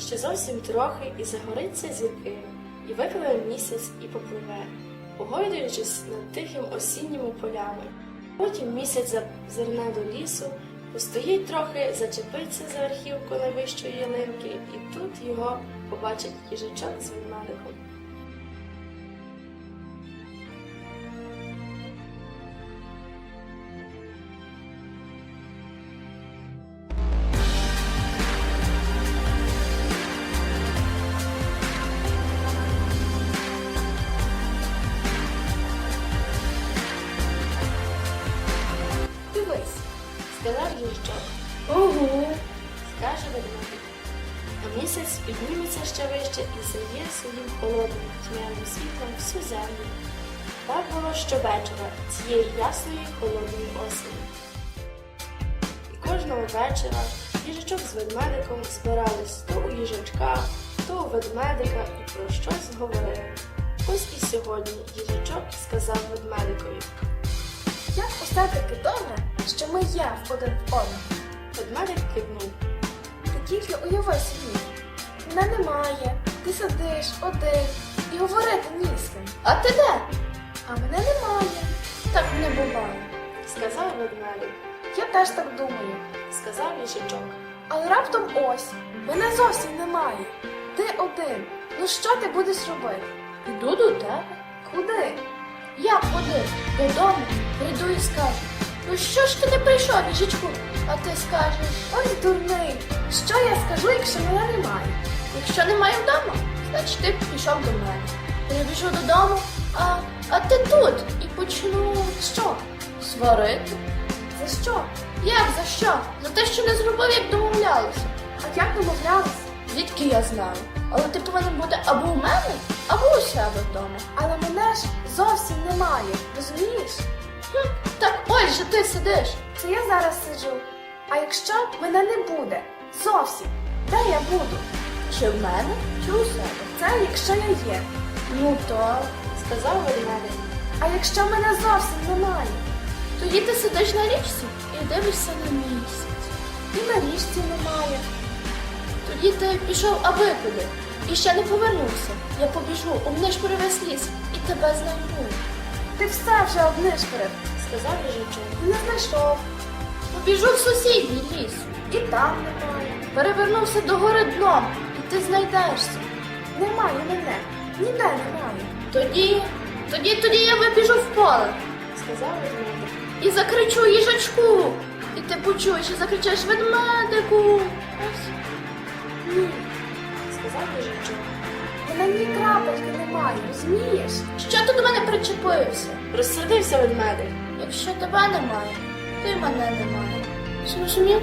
Ще зовсім трохи і загориться зірки, і викливе місяць і попливе, погойдуючись над тихим осінніми полями. Потім місяць зазирне до лісу, постоїть трохи, зачепиться за верхівку найвищої ялинки, і тут його побачить їжачок з ведмедиком. Сказав їжачок, Ого. скаже ведмедик. А місяць підніметься ще вище і зає своїм холодним тьмяним світлом всю землю. Так було щовечора цієї ясної холодної осені. І кожного вечора їжачок з ведмедиком збирались то у їжачка, то у ведмедика і про щось говорили. Ось і сьогодні їжачок сказав ведмедикові. Як усе таки добре, що ми є в один в одному. Ведмедик кивнув. Ти тільки уяви собі. Мене немає, ти сидиш один і говорити ні з ким. А ти де? А мене немає. Так не буває. Сказав ведмедик, Я теж так думаю. сказав їжачок. Але раптом ось, мене зовсім немає. Ти один. Ну що ти будеш робити? Іду до тебе. Куди? Як куди? Додому. Прийду і скажу. Ну що ж ти не прийшов, їжачку? А ти скажеш, ось дурний. Що я скажу, якщо мене немає? Якщо немає вдома, значить ти пішов до мене. Прибіжу додому, а, а ти тут і почну що? Сварити? За що? Як за що? За те, що не зробив, як домовлялися. А як домовлялися? Звідки я знаю? Але ти повинен бути або у мене, або у себе вдома. Але мене ж зовсім немає, розумієш? Хм, так ось же ти сидиш. Це я зараз сиджу. А якщо мене не буде зовсім, де я буду? Чи в мене, чи у себе? Це якщо я є. Ну то. Сказав ведмедик. А якщо мене зовсім немає? Тоді ти сидиш на річці і дивишся на місяць. І на річці немає. Тоді ти пішов аби куди і ще не повернувся. Я побіжу, обнишпорив весь ліс і тебе знайду. Ти все вже обнишпорив. Сказав їжачок. Не знайшов. Побіжу в сусідній ліс. І там немає. Перевернувся до гори дном, і ти знайдешся. Немає мене. Ніде немає. Тоді, тоді, тоді я вибіжу в поле Сказав ведмедик. і закричу їжачку. І ти почуєш і закричиш ведмедику. Ось. Ні, Сказав їжачок. Мене ні крапельки немає, розумієш? Що ти до мене причепився? Розсердився ведмедик. Якщо тебе немає, то й мене немає. Зрозумів?